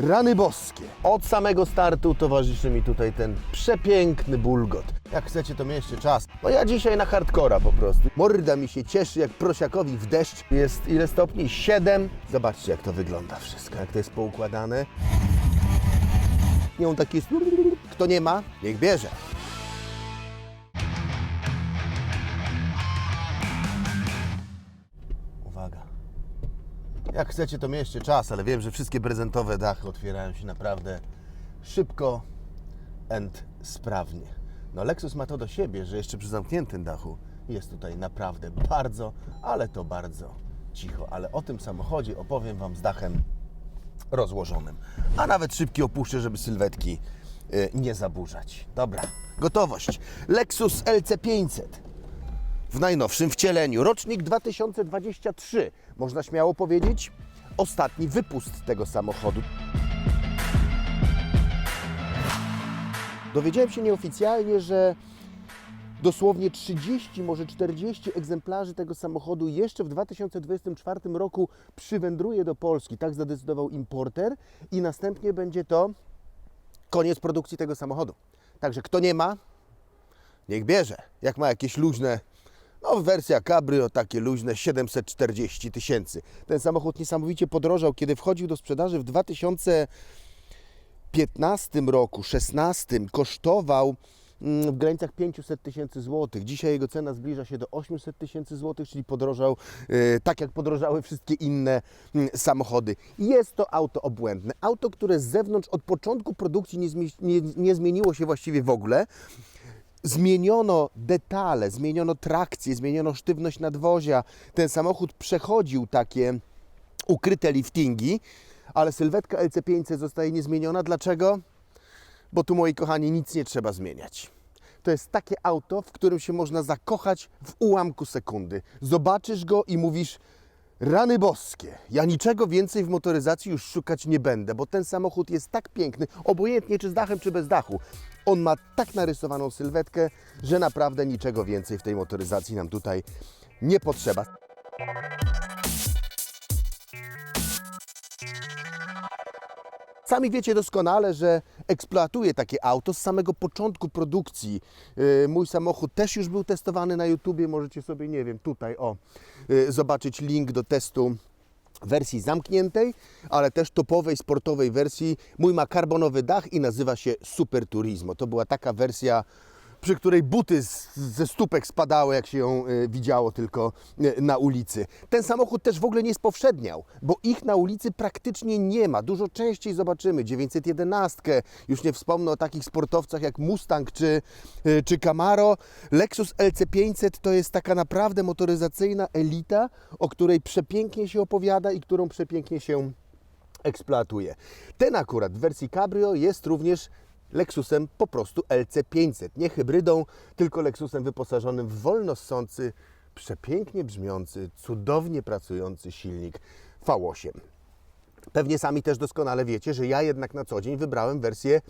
Rany boskie. Od samego startu towarzyszy mi tutaj ten przepiękny bulgot. Jak chcecie, to mieście czas. No ja dzisiaj na hardcora po prostu. Morda mi się cieszy jak prosiakowi w deszcz. Jest ile stopni? 7. Zobaczcie, jak to wygląda wszystko, jak to jest poukładane. Nią taki jest... Kto nie ma, niech bierze. Jak chcecie, to mieście czas, ale wiem, że wszystkie prezentowe dachy otwierają się naprawdę szybko and sprawnie. No Lexus ma to do siebie, że jeszcze przy zamkniętym dachu jest tutaj naprawdę bardzo, ale to bardzo cicho. Ale o tym samochodzie opowiem Wam z dachem rozłożonym. A nawet szybki opuszczę, żeby sylwetki y, nie zaburzać. Dobra, gotowość. Lexus LC500 w najnowszym wcieleniu. Rocznik 2023. Można śmiało powiedzieć, ostatni wypust tego samochodu. Dowiedziałem się nieoficjalnie, że dosłownie 30, może 40 egzemplarzy tego samochodu jeszcze w 2024 roku przywędruje do Polski. Tak zadecydował importer i następnie będzie to koniec produkcji tego samochodu. Także kto nie ma, niech bierze. Jak ma jakieś luźne, no wersja Cabrio, takie luźne 740 tysięcy. Ten samochód niesamowicie podrożał, kiedy wchodził do sprzedaży w 2015 roku, 16 kosztował mm, w granicach 500 tysięcy złotych. Dzisiaj jego cena zbliża się do 800 tysięcy złotych, czyli podrożał e, tak jak podrożały wszystkie inne mm, samochody. Jest to auto obłędne. Auto, które z zewnątrz od początku produkcji nie, nie, nie zmieniło się właściwie w ogóle. Zmieniono detale, zmieniono trakcję, zmieniono sztywność nadwozia. Ten samochód przechodził takie ukryte liftingi, ale sylwetka LC500 zostaje niezmieniona. Dlaczego? Bo tu, moi kochani, nic nie trzeba zmieniać. To jest takie auto, w którym się można zakochać w ułamku sekundy. Zobaczysz go i mówisz, rany boskie, ja niczego więcej w motoryzacji już szukać nie będę, bo ten samochód jest tak piękny, obojętnie czy z dachem, czy bez dachu. On ma tak narysowaną sylwetkę, że naprawdę niczego więcej w tej motoryzacji nam tutaj nie potrzeba. Sami wiecie doskonale, że eksploatuję takie auto z samego początku produkcji. Yy, Mój samochód też już był testowany na YouTubie. Możecie sobie, nie wiem, tutaj o, yy, zobaczyć link do testu wersji zamkniętej, ale też topowej, sportowej wersji. Mój ma karbonowy dach i nazywa się Super Turismo. To była taka wersja, przy której buty z, ze stópek spadały, jak się ją y, widziało tylko y, na ulicy. Ten samochód też w ogóle nie spowszedniał, bo ich na ulicy praktycznie nie ma. Dużo częściej zobaczymy 911, już nie wspomnę o takich sportowcach jak Mustang czy, y, czy Camaro. Lexus LC500 to jest taka naprawdę motoryzacyjna elita, o której przepięknie się opowiada i którą przepięknie się eksploatuje. Ten akurat w wersji Cabrio jest również Lexusem po prostu LC500. Nie hybrydą, tylko Lexusem wyposażonym w wolno ssący, przepięknie brzmiący, cudownie pracujący silnik V8. Pewnie sami też doskonale wiecie, że ja jednak na co dzień wybrałem wersję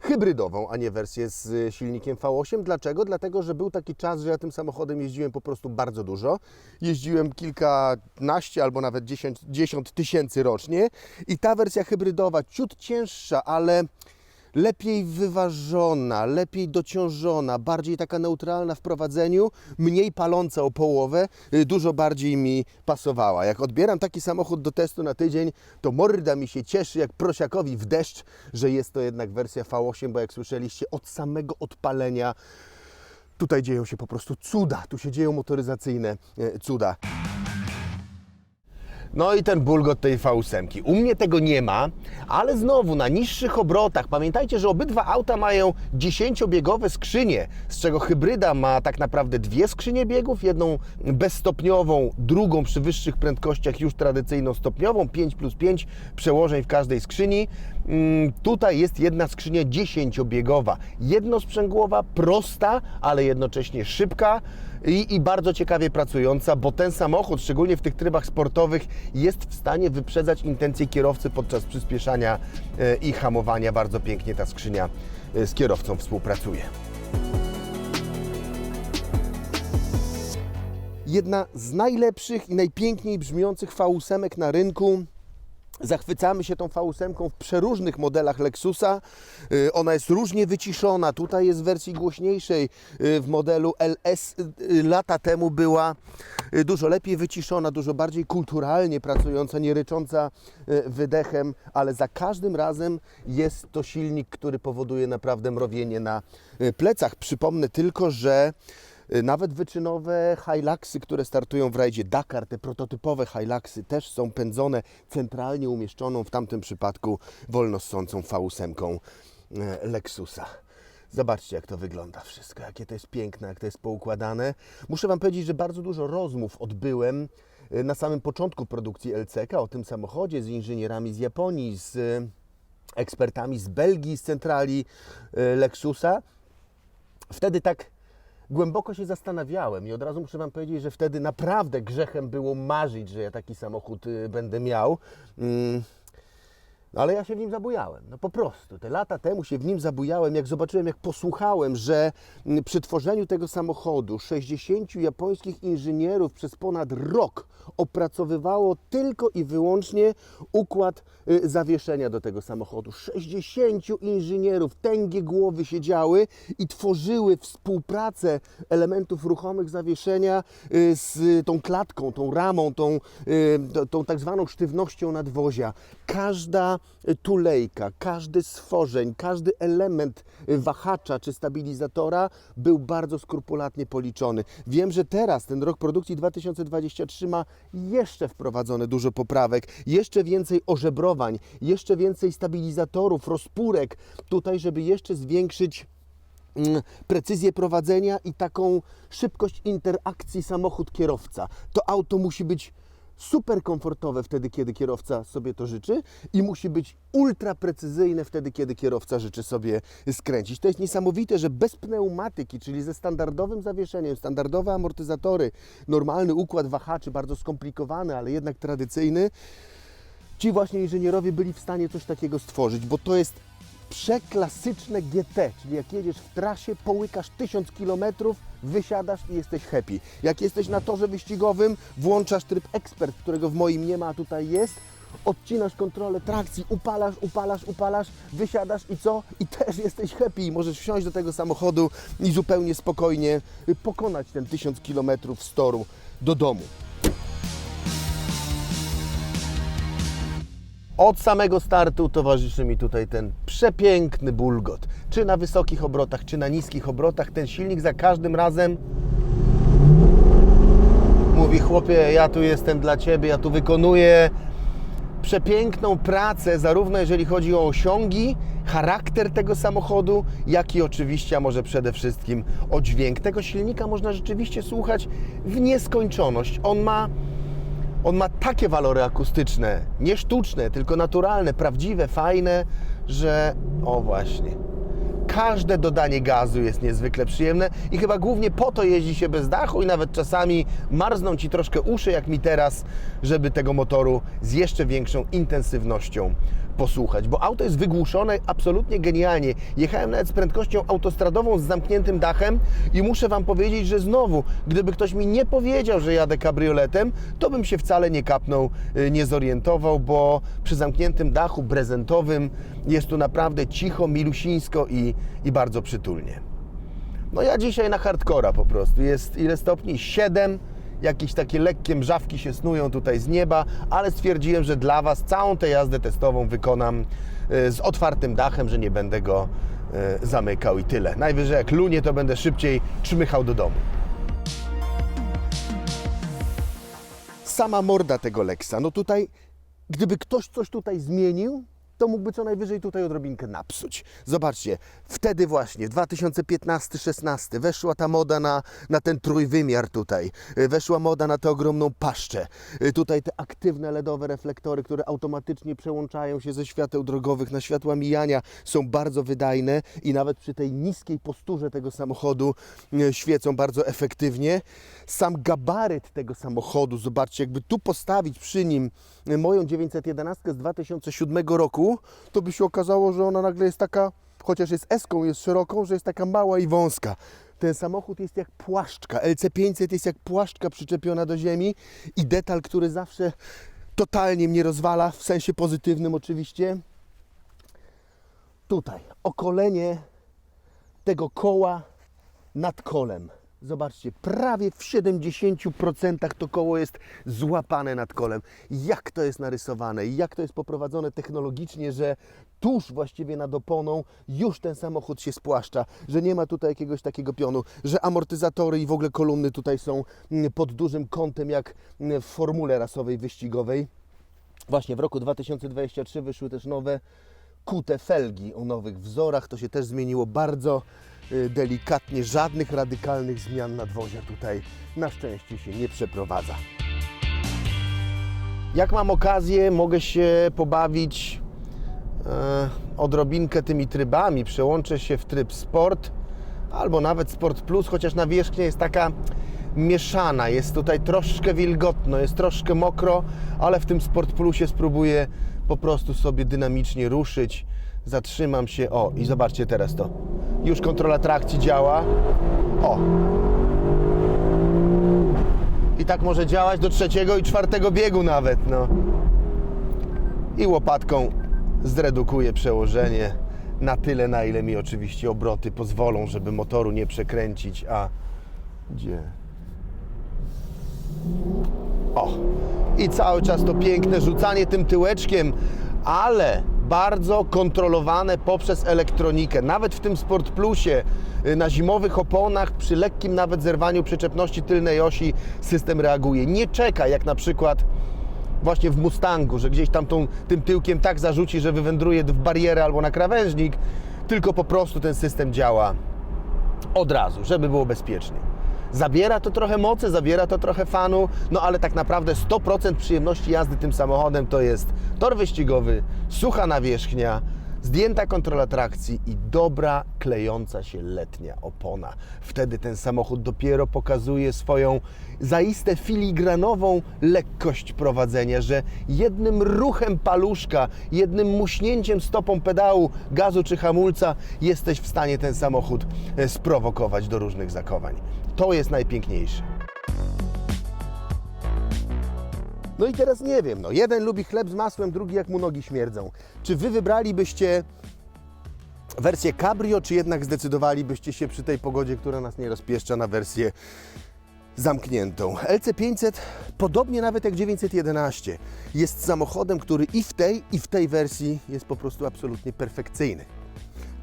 hybrydową, a nie wersję z silnikiem V8. Dlaczego? Dlatego, że był taki czas, że ja tym samochodem jeździłem po prostu bardzo dużo. Jeździłem kilkanaście albo nawet 10, 10 tysięcy rocznie i ta wersja hybrydowa, ciut cięższa, ale lepiej wyważona, lepiej dociążona, bardziej taka neutralna w prowadzeniu, mniej paląca o połowę, y, dużo bardziej mi pasowała. Jak odbieram taki samochód do testu na tydzień, to morda mi się cieszy jak prosiakowi w deszcz, że jest to jednak wersja V8, bo jak słyszeliście, od samego odpalenia tutaj dzieją się po prostu cuda, tu się dzieją motoryzacyjne e, cuda. No i ten bulgot tej V8. U mnie tego nie ma, ale znowu na niższych obrotach. Pamiętajcie, że obydwa auta mają 10-biegowe skrzynie, z czego hybryda ma tak naprawdę dwie skrzynie biegów, jedną bezstopniową, drugą przy wyższych prędkościach już tradycyjną stopniową, 5 plus 5 przełożeń w każdej skrzyni. Mm, Tutaj jest jedna skrzynia 10-biegowa, jednosprzęgłowa, prosta, ale jednocześnie szybka i, i bardzo ciekawie pracująca, bo ten samochód, szczególnie w tych trybach sportowych, jest w stanie wyprzedzać intencje kierowcy podczas przyspieszania e, i hamowania. Bardzo pięknie ta skrzynia e, z kierowcą współpracuje. Jedna z najlepszych i najpiękniej brzmiących V8 na rynku Zachwycamy się tą V8 w przeróżnych modelach Lexusa. Y, Ona jest różnie wyciszona. Tutaj jest w wersji głośniejszej. y, W modelu LS y, lata temu była dużo lepiej wyciszona, dużo bardziej kulturalnie pracująca, nie rycząca wydechem, ale za każdym razem jest to silnik, który powoduje naprawdę mrowienie na plecach. Przypomnę tylko, że Nawet wyczynowe Hiluxy, które startują w rajdzie Dakar, te prototypowe Hiluxy też są pędzone centralnie umieszczoną w tamtym przypadku wolnossącą V8 e, Lexusa. Zobaczcie, jak to wygląda wszystko, jakie to jest piękne, jak to jest poukładane. Muszę Wam powiedzieć, że bardzo dużo rozmów odbyłem e, na samym początku produkcji LCK o tym samochodzie z inżynierami z Japonii, z ekspertami z Belgii, z centrali Lexusa. Wtedy tak głęboko się zastanawiałem i od razu muszę Wam powiedzieć, że wtedy naprawdę grzechem było marzyć, że ja taki samochód y, będę miał. No ale ja się w nim zabujałem, no po prostu. Te lata temu się w nim zabujałem, jak zobaczyłem, jak posłuchałem, że mm, przy tworzeniu tego samochodu 60 japońskich inżynierów przez ponad rok opracowywało tylko i wyłącznie układ y, zawieszenia do tego samochodu. 60 inżynierów, tęgie głowy siedziały i tworzyły współpracę elementów ruchomych zawieszenia y, z tą klatką, tą ramą, tą, y, tą tak zwaną sztywnością nadwozia. Każda tulejka, każdy stworzeń, każdy element wahacza czy stabilizatora był bardzo skrupulatnie policzony. Wiem, że teraz ten rok produkcji 2023 ma jeszcze wprowadzone dużo poprawek, jeszcze więcej ożebrowań, jeszcze więcej stabilizatorów, rozpórek tutaj, żeby jeszcze zwiększyć mm, precyzję prowadzenia i taką szybkość interakcji samochód-kierowca. To auto musi być super komfortowe wtedy, kiedy kierowca sobie to życzy i musi być ultra precyzyjne wtedy, kiedy kierowca życzy sobie skręcić. To jest niesamowite, że bez pneumatyki, czyli ze standardowym zawieszeniem, standardowe amortyzatory, normalny układ wahaczy, bardzo skomplikowany, ale jednak tradycyjny, ci właśnie inżynierowie byli w stanie coś takiego stworzyć, bo to jest przeklasyczne GT, czyli jak jedziesz w trasie, połykasz 1000 km, wysiadasz i jesteś happy. Jak jesteś na torze wyścigowym, włączasz tryb ekspert, którego w moim nie ma, a tutaj jest, odcinasz kontrolę trakcji, upalasz, upalasz, upalasz, wysiadasz i co? I też jesteś happy i możesz wsiąść do tego samochodu i zupełnie spokojnie pokonać ten 1000 km z toru do domu. Od samego startu towarzyszy mi tutaj ten przepiękny bulgot. Czy na wysokich obrotach, czy na niskich obrotach. Ten silnik za każdym razem mówi: Chłopie, ja tu jestem dla ciebie, ja tu wykonuję przepiękną pracę, zarówno jeżeli chodzi o osiągi, charakter tego samochodu, jak i oczywiście, a może przede wszystkim o dźwięk. Tego silnika można rzeczywiście słuchać w nieskończoność. On ma on ma takie walory akustyczne, nie sztuczne, tylko naturalne, prawdziwe, fajne, że o właśnie. Każde dodanie gazu jest niezwykle przyjemne i chyba głównie po to jeździ się bez dachu i nawet czasami marzną Ci troszkę uszy, jak mi teraz, żeby tego motoru z jeszcze większą intensywnością posłuchać, bo auto jest wygłuszone absolutnie genialnie. Jechałem nawet z prędkością autostradową z zamkniętym dachem i muszę Wam powiedzieć, że znowu, gdyby ktoś mi nie powiedział, że jadę kabrioletem, to bym się wcale nie kapnął, y, nie zorientował, bo przy zamkniętym dachu brezentowym jest tu naprawdę cicho, milusińsko i, i bardzo przytulnie. No ja dzisiaj na hardcora po prostu. Jest ile stopni? 7. Jakieś takie lekkie mrzawki się snują tutaj z nieba, ale stwierdziłem, że dla Was całą tę jazdę testową wykonam y, z otwartym dachem, że nie będę go y, zamykał i tyle. Najwyżej jak lunie, to będę szybciej czmychał do domu. Sama morda tego Lexa, no tutaj, gdyby ktoś coś tutaj zmienił, to mógłby co najwyżej tutaj odrobinkę napsuć. Zobaczcie, wtedy właśnie, 2015-16, weszła ta moda na, na ten trójwymiar tutaj. Y, Weszła moda na tę ogromną paszczę. Y, Tutaj te aktywne LEDowe reflektory, które automatycznie przełączają się ze świateł drogowych na światła mijania, są bardzo wydajne i nawet przy tej niskiej posturze tego samochodu y, świecą bardzo efektywnie. Sam gabaryt tego samochodu, zobaczcie, jakby tu postawić przy nim moją 911 z 2007 roku, to by się okazało, że ona nagle jest taka, chociaż jest eską, jest szeroką, że jest taka mała i wąska. Ten samochód jest jak płaszczka. LC500 jest jak płaszczka przyczepiona do ziemi i detal, który zawsze totalnie mnie rozwala, w sensie pozytywnym oczywiście. Tutaj okolenie tego koła nad kolem. Zobaczcie, prawie w 70% to koło jest złapane nad kolem. Jak to jest narysowane, jak to jest poprowadzone technologicznie, że tuż właściwie nad oponą już ten samochód się spłaszcza, że nie ma tutaj jakiegoś takiego pionu, że amortyzatory i w ogóle kolumny tutaj są mm, pod dużym kątem, jak mm, w formule rasowej wyścigowej. Właśnie w roku 2023 wyszły też nowe kute felgi o nowych wzorach. To się też zmieniło bardzo delikatnie. Żadnych radykalnych zmian nadwozia tutaj na szczęście się nie przeprowadza. Jak mam okazję, mogę się pobawić e, odrobinkę tymi trybami. Przełączę się w tryb sport albo nawet sport plus, chociaż nawierzchnia jest taka mieszana. Jest tutaj troszkę wilgotno, jest troszkę mokro, ale w tym sport plusie spróbuję po prostu sobie dynamicznie ruszyć. Zatrzymam się. O, i zobaczcie teraz to. Już kontrola trakcji działa. O. I tak może działać do trzeciego i czwartego biegu nawet, no. I łopatką zredukuję przełożenie na tyle, na ile mi oczywiście obroty pozwolą, żeby motoru nie przekręcić, a gdzie? O! I cały czas to piękne rzucanie tym tyłeczkiem, ale bardzo kontrolowane poprzez elektronikę. Nawet w tym Sport Plusie y, na zimowych oponach przy lekkim nawet zerwaniu przyczepności tylnej osi system reaguje. Nie czeka jak na przykład właśnie w Mustangu, że gdzieś tam tą, tym tyłkiem tak zarzuci, że wywędruje w barierę albo na krawężnik, tylko po prostu ten system działa od razu, żeby było bezpiecznie. Zabiera to trochę mocy, zabiera to trochę fanu, no ale tak naprawdę 100% przyjemności jazdy tym samochodem to jest tor wyścigowy, sucha nawierzchnia, zdjęta kontrola trakcji i dobra, klejąca się letnia opona. Wtedy ten samochód dopiero pokazuje swoją zaiste filigranową lekkość prowadzenia, że jednym ruchem paluszka, jednym muśnięciem stopą pedału, gazu czy hamulca jesteś w stanie ten samochód e, sprowokować do różnych zakowań. To jest najpiękniejsze. No i teraz nie wiem, no jeden lubi chleb z masłem, drugi jak mu nogi śmierdzą. Czy wy wybralibyście wersję cabrio, czy jednak zdecydowalibyście się przy tej pogodzie, która nas nie rozpieszcza, na wersję zamkniętą? LC500, podobnie nawet jak 911, jest samochodem, który i w tej, i w tej wersji jest po prostu absolutnie perfekcyjny.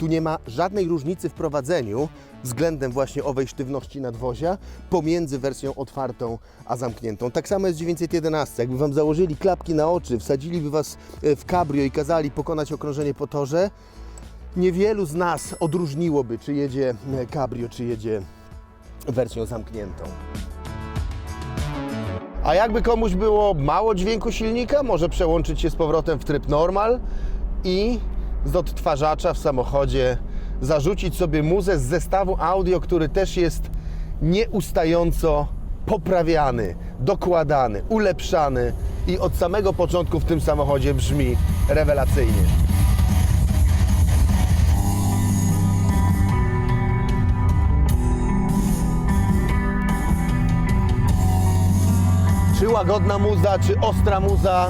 Tu nie ma żadnej różnicy w prowadzeniu względem właśnie owej sztywności nadwozia pomiędzy wersją otwartą a zamkniętą. Tak samo jest w 911. Jakby Wam założyli klapki na oczy, wsadziliby Was e, w cabrio i kazali pokonać okrążenie po torze, niewielu z nas odróżniłoby, czy jedzie e, cabrio, czy jedzie wersją zamkniętą. A jakby komuś było mało dźwięku silnika, może przełączyć się z powrotem w tryb normal i z odtwarzacza w samochodzie zarzucić sobie muzę z zestawu audio, który też jest nieustająco poprawiany, dokładany, ulepszany i od samego początku w tym samochodzie brzmi rewelacyjnie. Czy łagodna muza, czy ostra muza,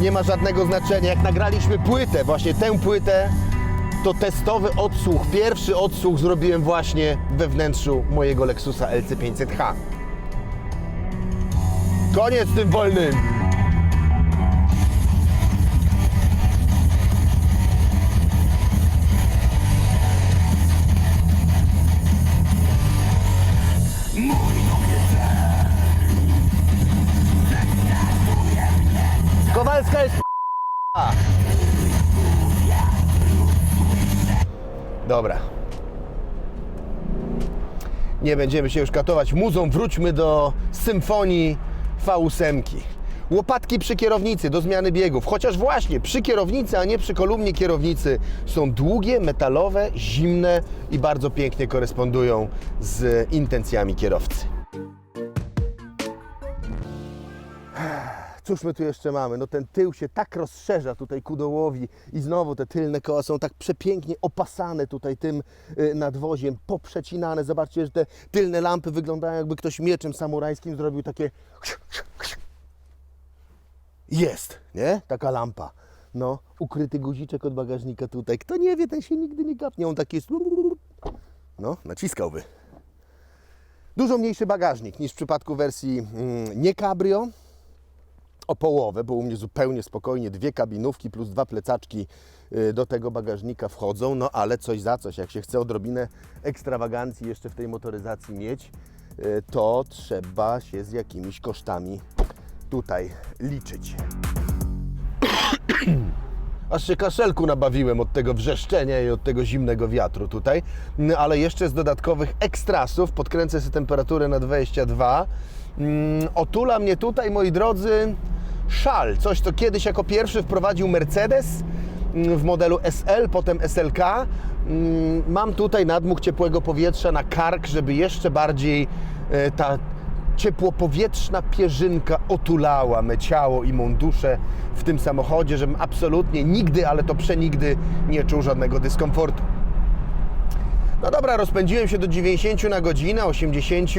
nie ma żadnego znaczenia. Jak nagraliśmy płytę, właśnie tę płytę, to testowy odsłuch, pierwszy odsłuch zrobiłem właśnie we wnętrzu mojego Lexusa LC500H. Koniec tym wolnym! Dobra. Nie będziemy się już katować muzą, wróćmy do symfonii V8. Łopatki przy kierownicy do zmiany biegów, chociaż właśnie przy kierownicy, a nie przy kolumnie kierownicy są długie, metalowe, zimne i bardzo pięknie korespondują z intencjami kierowcy. Cóż my tu jeszcze mamy? No ten tył się tak rozszerza tutaj ku dołowi i znowu te tylne koła są tak przepięknie opasane tutaj tym y, nadwoziem, poprzecinane. Zobaczcie, że te tylne lampy wyglądają jakby ktoś mieczem samurajskim zrobił takie Jest, nie? Taka lampa. No, ukryty guziczek od bagażnika tutaj. Kto nie wie, ten się nigdy nie kapnie. On taki jest... No, naciskałby. Dużo mniejszy bagażnik niż w przypadku wersji mm, nie cabrio. O połowę, bo u mnie zupełnie spokojnie dwie kabinówki plus dwa plecaczki y, do tego bagażnika wchodzą, no ale coś za coś. Jak się chce odrobinę ekstrawagancji jeszcze w tej motoryzacji mieć, y, to trzeba się z jakimiś kosztami tutaj liczyć. Aż się kaszelku nabawiłem od tego wrzeszczenia i od tego zimnego wiatru tutaj. Mm, Ale jeszcze z dodatkowych ekstrasów podkręcę sobie temperaturę na 22. Mm, Otula mnie tutaj, moi drodzy, szal. Coś, co kiedyś jako pierwszy wprowadził Mercedes mm, w modelu SL, potem SLK. Mm, Mam tutaj nadmuch ciepłego powietrza na kark, żeby jeszcze bardziej e, ta ciepłopowietrzna pierzynka otulała me ciało i mą duszę w tym samochodzie, żebym absolutnie nigdy, ale to przenigdy nie czuł żadnego dyskomfortu. No dobra, rozpędziłem się do 90 na godzinę, 80.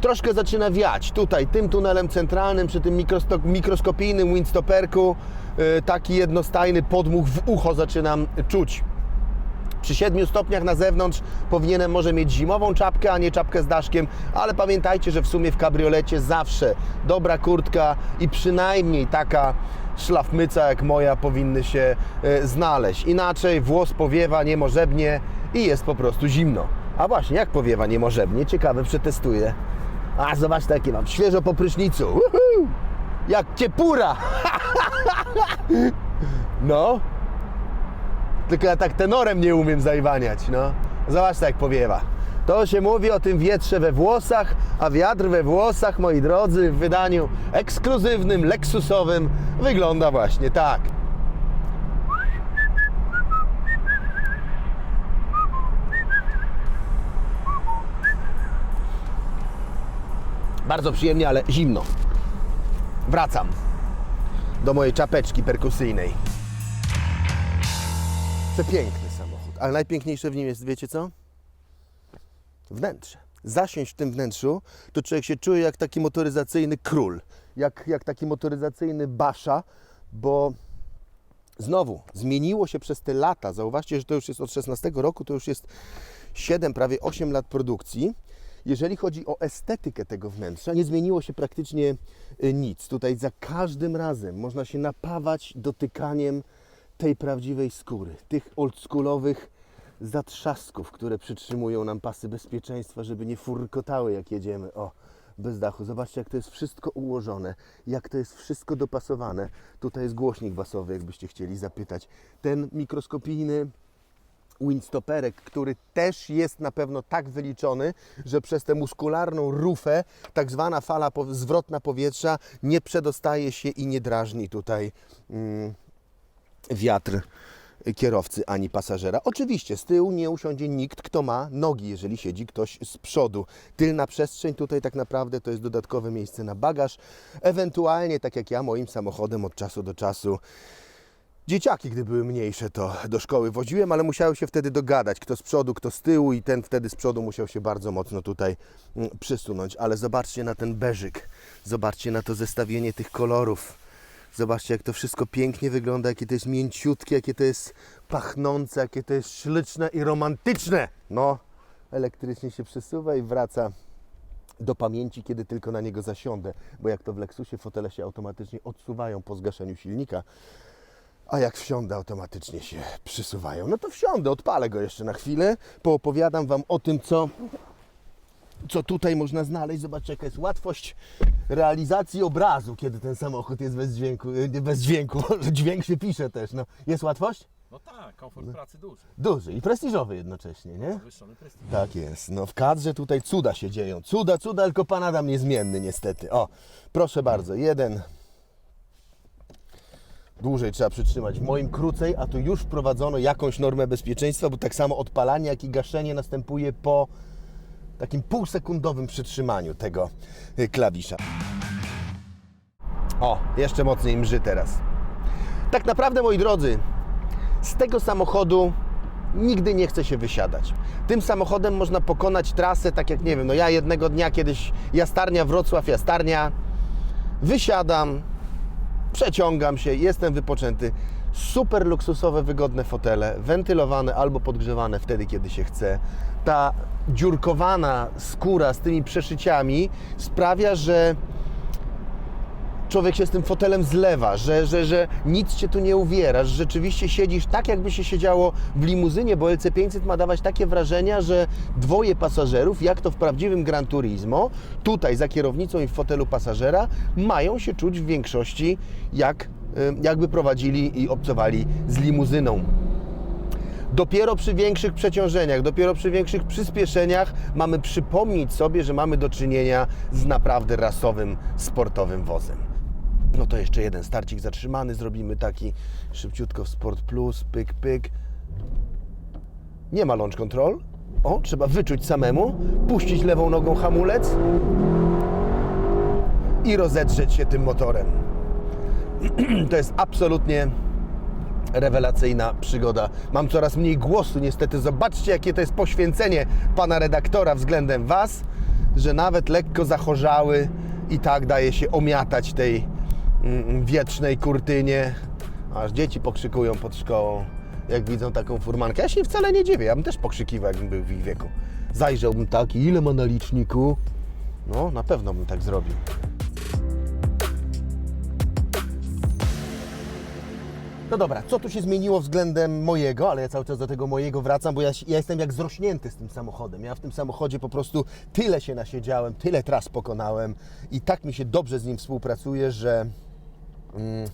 Troszkę zaczyna wiać. Tutaj, tym tunelem centralnym, przy tym mikroskopijnym windstopperku, yy, taki jednostajny podmuch w ucho zaczynam czuć. Przy 7 stopniach na zewnątrz powinienem może mieć zimową czapkę, a nie czapkę z daszkiem, ale pamiętajcie, że w sumie w kabriolecie zawsze dobra kurtka i przynajmniej taka szlafmyca jak moja powinny się e, znaleźć. Inaczej włos powiewa niemożebnie i jest po prostu zimno. A właśnie, jak powiewa niemożebnie? Ciekawe, przetestuję. A, zobaczcie, jakie mam. Świeżo po prysznicu. Uhu! Jak ciepura! no, tylko ja tak tenorem nie umiem zajwaniać, no. Zobacz jak powiewa. To się mówi o tym wietrze we włosach, a wiatr we włosach, moi drodzy, w wydaniu ekskluzywnym, leksusowym wygląda właśnie tak. Bardzo przyjemnie, ale zimno. Wracam do mojej czapeczki perkusyjnej. Przepiękny samochód, ale najpiękniejsze w nim jest, wiecie co? Wnętrze. Zasiąść w tym wnętrzu, to człowiek się czuje jak taki motoryzacyjny król, jak, jak taki motoryzacyjny basza, bo znowu zmieniło się przez te lata. Zauważcie, że to już jest od 16 roku, to już jest 7, prawie 8 lat produkcji. Jeżeli chodzi o estetykę tego wnętrza, nie zmieniło się praktycznie y, nic. Tutaj za każdym razem można się napawać dotykaniem tej prawdziwej skóry, tych oldschoolowych zatrzasków, które przytrzymują nam pasy bezpieczeństwa, żeby nie furkotały jak jedziemy. O, bez dachu. Zobaczcie, jak to jest wszystko ułożone, jak to jest wszystko dopasowane. Tutaj jest głośnik basowy, jakbyście chcieli zapytać. Ten mikroskopijny windstopperek, który też jest na pewno tak wyliczony, że przez tę muskularną rufę tak zwana fala zwrotna powietrza nie przedostaje się i nie drażni tutaj mm, wiatr kierowcy ani pasażera. Oczywiście z tyłu nie usiądzie nikt, kto ma nogi, jeżeli siedzi ktoś z przodu. Tylna przestrzeń tutaj tak naprawdę to jest dodatkowe miejsce na bagaż. Ewentualnie, tak jak ja moim samochodem od czasu do czasu Dzieciaki, gdy były mniejsze, to do szkoły woziłem, ale musiały się wtedy dogadać, kto z przodu, kto z tyłu i ten wtedy z przodu musiał się bardzo mocno tutaj mm, przysunąć. Ale zobaczcie na ten beżyk, zobaczcie na to zestawienie tych kolorów. Zobaczcie, jak to wszystko pięknie wygląda, jakie to jest mięciutkie, jakie to jest pachnące, jakie to jest śliczne i romantyczne. No, elektrycznie się przesuwa i wraca do pamięci, kiedy tylko na niego zasiądę, bo jak to w Lexusie fotele się automatycznie odsuwają po zgaszeniu silnika, a jak wsiądę, automatycznie się przysuwają. No to wsiądę, odpalę go jeszcze na chwilę, poopowiadam Wam o tym, co, co tutaj można znaleźć. Zobaczcie, jaka jest łatwość realizacji obrazu, kiedy ten samochód jest bez dźwięku. y, bez dźwięku, dźwięk się pisze też. No, jest łatwość? No tak, komfort pracy duży. Duży i prestiżowy jednocześnie, nie? Wyższony prestiż. Tak jest. No w kadrze tutaj cuda się dzieją. Cuda, cuda, tylko Pan Adam niezmienny niestety. O, proszę bardzo, jeden. Dłużej trzeba przytrzymać, w moim krócej, a tu już wprowadzono jakąś normę bezpieczeństwa, bo tak samo odpalanie, jak i gaszenie następuje po takim półsekundowym przytrzymaniu tego y, klawisza. O, jeszcze mocniej mrzy teraz. Tak naprawdę, moi drodzy, z tego samochodu nigdy nie chce się wysiadać. Tym samochodem można pokonać trasę, tak jak nie wiem, no ja jednego dnia kiedyś Jastarnia, Wrocław, Jastarnia, wysiadam, przeciągam się, jestem wypoczęty. Super luksusowe, wygodne fotele, wentylowane albo podgrzewane wtedy, kiedy się chce. Ta dziurkowana skóra z tymi przeszyciami sprawia, że człowiek się z tym fotelem zlewa, że, że, że nic cię tu nie uwiera, że rzeczywiście siedzisz tak, jakby się siedziało w limuzynie, bo LC500 ma dawać takie wrażenia, że dwoje pasażerów, jak to w prawdziwym Gran Turismo, tutaj za kierownicą i w fotelu pasażera, mają się czuć w większości jak, y, jakby prowadzili i obcowali z limuzyną. Dopiero przy większych przeciążeniach, dopiero przy większych przyspieszeniach mamy przypomnieć sobie, że mamy do czynienia z naprawdę rasowym, sportowym wozem. No to jeszcze jeden starcik zatrzymany, zrobimy taki szybciutko w Sport Plus, pyk, pyk. Nie ma launch control. O, trzeba wyczuć samemu, puścić lewą nogą hamulec i rozedrzeć się tym motorem. To jest absolutnie rewelacyjna przygoda. Mam coraz mniej głosu, niestety. Zobaczcie, jakie to jest poświęcenie pana redaktora względem Was, że nawet lekko zachorzały i tak daje się omiatać tej mm, wietrznej kurtynie. Aż dzieci pokrzykują pod szkołą, jak widzą taką furmankę. Ja się wcale nie dziwię, ja bym też pokrzykiwał, jakbym był w ich wieku. Zajrzałbym tak, ile ma na liczniku? No, na pewno bym tak zrobił. No dobra, co tu się zmieniło względem mojego, ale ja cały czas do tego mojego wracam, bo ja, ja jestem jak zrośnięty z tym samochodem. Ja w tym samochodzie po prostu tyle się nasiedziałem, tyle tras pokonałem i tak mi się dobrze z nim współpracuje, że mm,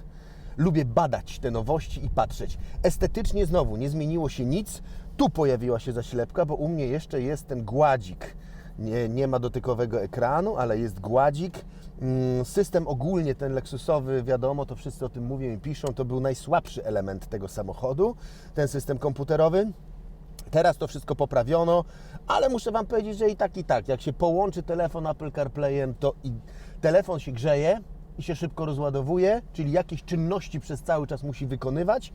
lubię badać te nowości i patrzeć. Estetycznie znowu nie zmieniło się nic. Tu pojawiła się zaślepka, bo u mnie jeszcze jest ten gładzik. Nie, nie ma dotykowego ekranu, ale jest gładzik. Mm, System ogólnie, ten Lexusowy, wiadomo, to wszyscy o tym mówią i piszą, to był najsłabszy element tego samochodu, ten system komputerowy. Teraz to wszystko poprawiono, ale muszę Wam powiedzieć, że i tak, i tak. Jak się połączy telefon Apple CarPlayem, to i telefon się grzeje i się szybko rozładowuje, czyli jakieś czynności przez cały czas musi wykonywać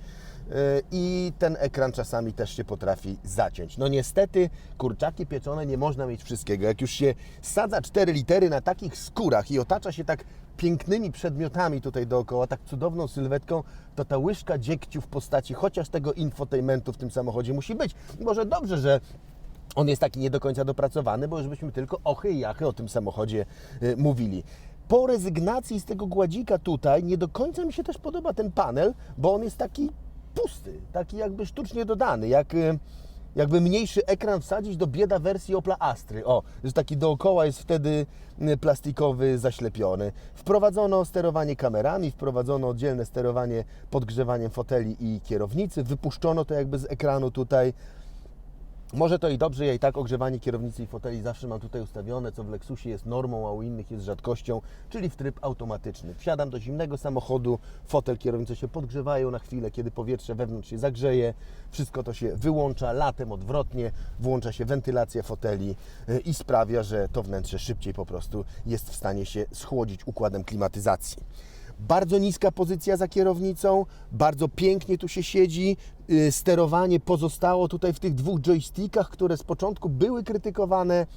yy, i ten ekran czasami też się potrafi zaciąć. No niestety, kurczaki pieczone nie można mieć wszystkiego. Jak już się sadza 4 litery na takich skórach i otacza się tak pięknymi przedmiotami tutaj dookoła, tak cudowną sylwetką, to ta łyżka dziegciu w postaci chociaż tego infotainmentu w tym samochodzie musi być. Może dobrze, że on jest taki nie do końca dopracowany, bo już byśmy tylko ochy i jachy o tym samochodzie y, mówili. Po rezygnacji z tego gładzika tutaj nie do końca mi się też podoba ten panel, bo on jest taki pusty, taki jakby sztucznie dodany, jak, y, jakby mniejszy ekran wsadzić do bieda wersji Opla Astry. O, że taki dookoła jest wtedy y, plastikowy, zaślepiony. Wprowadzono sterowanie kamerami, wprowadzono oddzielne sterowanie podgrzewaniem foteli i kierownicy, wypuszczono to jakby z ekranu tutaj. Może to i dobrze, ja i tak ogrzewanie kierownicy i foteli zawsze mam tutaj ustawione, co w Lexusie jest normą, a u innych jest rzadkością, czyli w tryb automatyczny. Wsiadam do zimnego samochodu, fotel, kierownice się podgrzewają na chwilę, kiedy powietrze wewnątrz się zagrzeje, wszystko to się wyłącza, latem odwrotnie, włącza się wentylacja foteli y, i sprawia, że to wnętrze szybciej po prostu jest w stanie się schłodzić układem klimatyzacji. Bardzo niska pozycja za kierownicą, bardzo pięknie tu się siedzi. Yy, Sterowanie pozostało tutaj w tych dwóch joystickach, które z początku były krytykowane,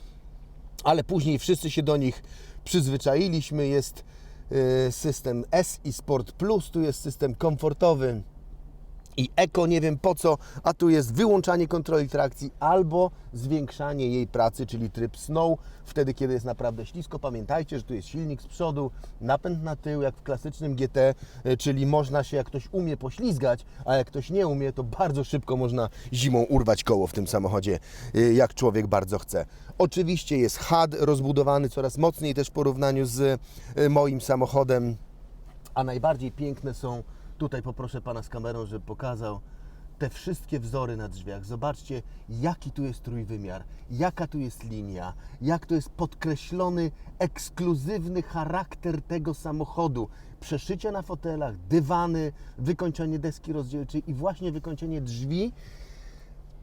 ale później wszyscy się do nich przyzwyczailiśmy. Jest yy, system S i Sport Plus, tu jest system komfortowy i eko, nie wiem po co, a tu jest wyłączanie kontroli trakcji albo zwiększanie jej pracy, czyli tryb snow, wtedy kiedy jest naprawdę ślisko. Pamiętajcie, że tu jest silnik z przodu, napęd na tył, jak w klasycznym GT, y, czyli można się, jak ktoś umie poślizgać, a jak ktoś nie umie, to bardzo szybko można zimą urwać koło w tym samochodzie, y, jak człowiek bardzo chce. Oczywiście jest HUD rozbudowany coraz mocniej też w porównaniu z y, moim samochodem, a najbardziej piękne są, tutaj poproszę Pana z kamerą, żeby pokazał te wszystkie wzory na drzwiach. Zobaczcie, jaki tu jest trójwymiar, jaka tu jest linia, jak to jest podkreślony ekskluzywny charakter tego samochodu. Przeszycia na fotelach, dywany, wykończenie deski rozdzielczej i właśnie wykończenie drzwi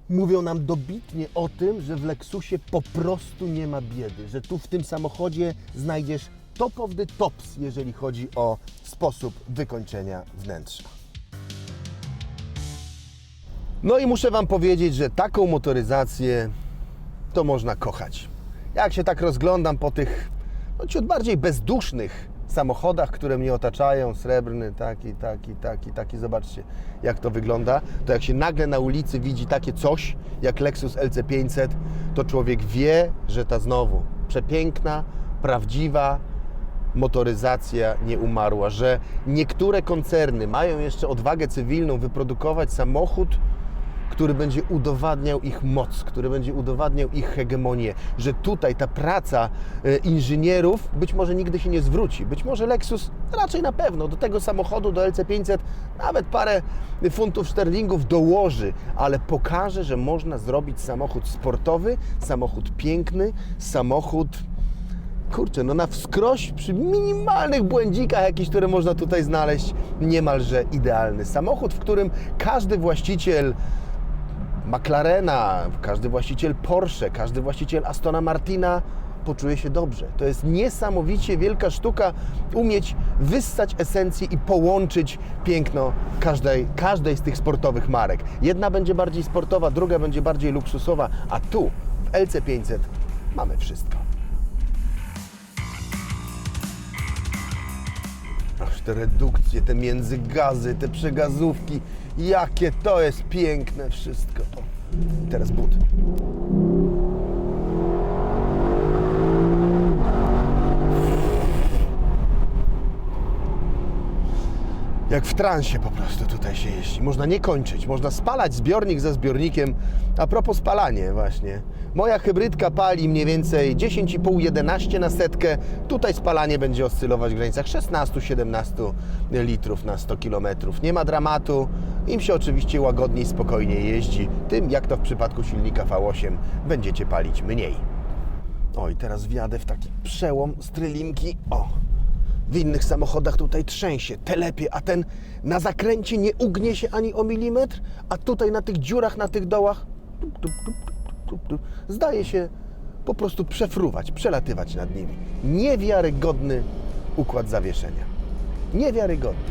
mówią nam dobitnie o tym, że w Lexusie po prostu nie ma biedy, że tu w tym samochodzie znajdziesz top of the tops, jeżeli chodzi o sposób wykończenia wnętrza. No i muszę Wam powiedzieć, że taką motoryzację to można kochać. Jak się tak rozglądam po tych no, ciut bardziej bezdusznych samochodach, które mnie otaczają, srebrny, taki, taki, taki, taki, zobaczcie jak to wygląda, to jak się nagle na ulicy widzi takie coś, jak Lexus LC500, to człowiek wie, że ta znowu przepiękna, prawdziwa motoryzacja nie umarła, że niektóre koncerny mają jeszcze odwagę cywilną wyprodukować samochód, który będzie udowadniał ich moc, który będzie udowadniał ich hegemonię, że tutaj ta praca e, inżynierów być może nigdy się nie zwróci. Być może Lexus raczej na pewno do tego samochodu, do LC500 nawet parę funtów sterlingów dołoży, ale pokaże, że można zrobić samochód sportowy, samochód piękny, samochód kurczę, no na wskroś przy minimalnych błędzikach jakichś, które można tutaj znaleźć, niemalże idealny samochód, w którym każdy właściciel McLarena, każdy właściciel Porsche, każdy właściciel Astona Martina poczuje się dobrze. To jest niesamowicie wielka sztuka umieć wyssać esencję i połączyć piękno każdej, każdej z tych sportowych marek. Jedna będzie bardziej sportowa, druga będzie bardziej luksusowa, a tu w LC500 mamy wszystko. Te redukcje, te międzygazy, te przegazówki, jakie to jest piękne wszystko. O, teraz but. Jak w transie po prostu tutaj się jeździ. Można nie kończyć, można spalać zbiornik za zbiornikiem. A propos spalanie właśnie. Moja hybrydka pali mniej więcej 10,5-11 na setkę. Tutaj spalanie będzie oscylować w granicach 16-17 litrów na 100 km. Nie ma dramatu. Im się oczywiście łagodniej, spokojniej jeździ. Tym, jak to w przypadku silnika V8, będziecie palić mniej. Oj, teraz wjadę w taki przełom z trylinki. O, w innych samochodach tutaj trzęsie, telepie, a ten na zakręcie nie ugnie się ani o milimetr, a tutaj na tych dziurach, na tych dołach tup, tup, tup, tup, zdaje się po prostu przefruwać, przelatywać nad nimi. Niewiarygodny układ zawieszenia. Niewiarygodny.